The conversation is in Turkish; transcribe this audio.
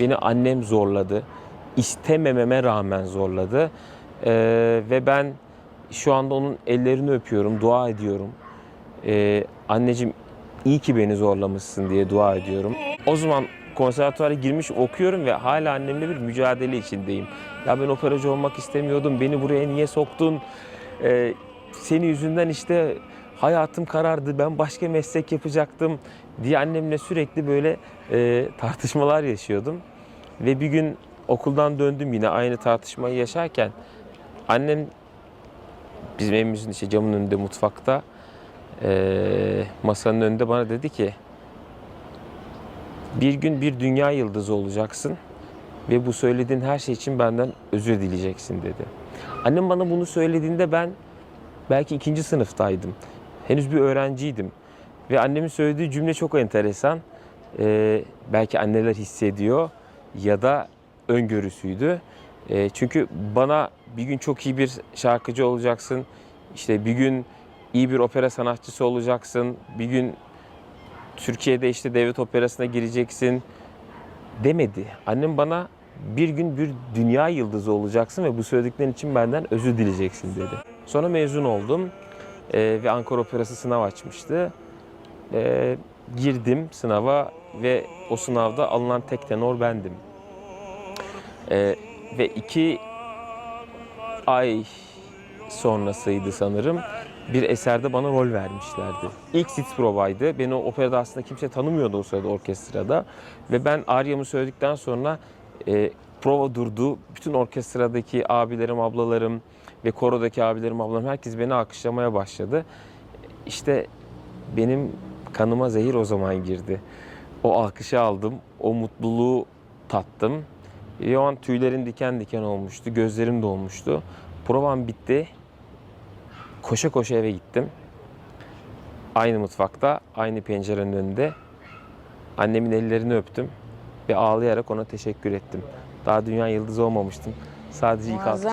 Beni annem zorladı. İstemememe rağmen zorladı. Ee, ve ben şu anda onun ellerini öpüyorum, dua ediyorum. Ee, anneciğim iyi ki beni zorlamışsın diye dua ediyorum. O zaman konservatuara girmiş okuyorum ve hala annemle bir mücadele içindeyim. Ya ben operacı olmak istemiyordum, beni buraya niye soktun? Ee, senin yüzünden işte hayatım karardı, ben başka meslek yapacaktım diye annemle sürekli böyle e, tartışmalar yaşıyordum. Ve bir gün okuldan döndüm yine aynı tartışmayı yaşarken annem bizim evimizin işte camın önünde mutfakta e, masanın önünde bana dedi ki bir gün bir dünya yıldızı olacaksın ve bu söylediğin her şey için benden özür dileyeceksin dedi. Annem bana bunu söylediğinde ben belki ikinci sınıftaydım. Henüz bir öğrenciydim. Ve annemin söylediği cümle çok enteresan. Ee, belki anneler hissediyor ya da öngörüsüydü. Ee, çünkü bana bir gün çok iyi bir şarkıcı olacaksın. İşte bir gün iyi bir opera sanatçısı olacaksın. Bir gün Türkiye'de işte devlet operasına gireceksin demedi. Annem bana bir gün bir dünya yıldızı olacaksın ve bu söylediklerin için benden özür dileyeceksin dedi. Sonra mezun oldum Ee, ve Ankara Operası sınav açmıştı. Ee, girdim sınava ve o sınavda alınan tek tenor bendim. Ee, ve iki ay sonrasıydı sanırım bir eserde bana rol vermişlerdi. İlk sits provaydı. Beni o operada aslında kimse tanımıyordu o sırada orkestrada. Ve ben Arya'mı söyledikten sonra e, prova durdu. Bütün orkestradaki abilerim, ablalarım ve korodaki abilerim, ablalarım herkes beni alkışlamaya başladı. İşte benim kanıma zehir o zaman girdi. O alkışı aldım, o mutluluğu tattım. Ve o an tüylerim diken diken olmuştu, gözlerim dolmuştu. Provam bitti. Koşa koşa eve gittim. Aynı mutfakta, aynı pencerenin önünde. Annemin ellerini öptüm ve ağlayarak ona teşekkür ettim. Daha dünya yıldızı olmamıştım. Sadece ilk Muazzam.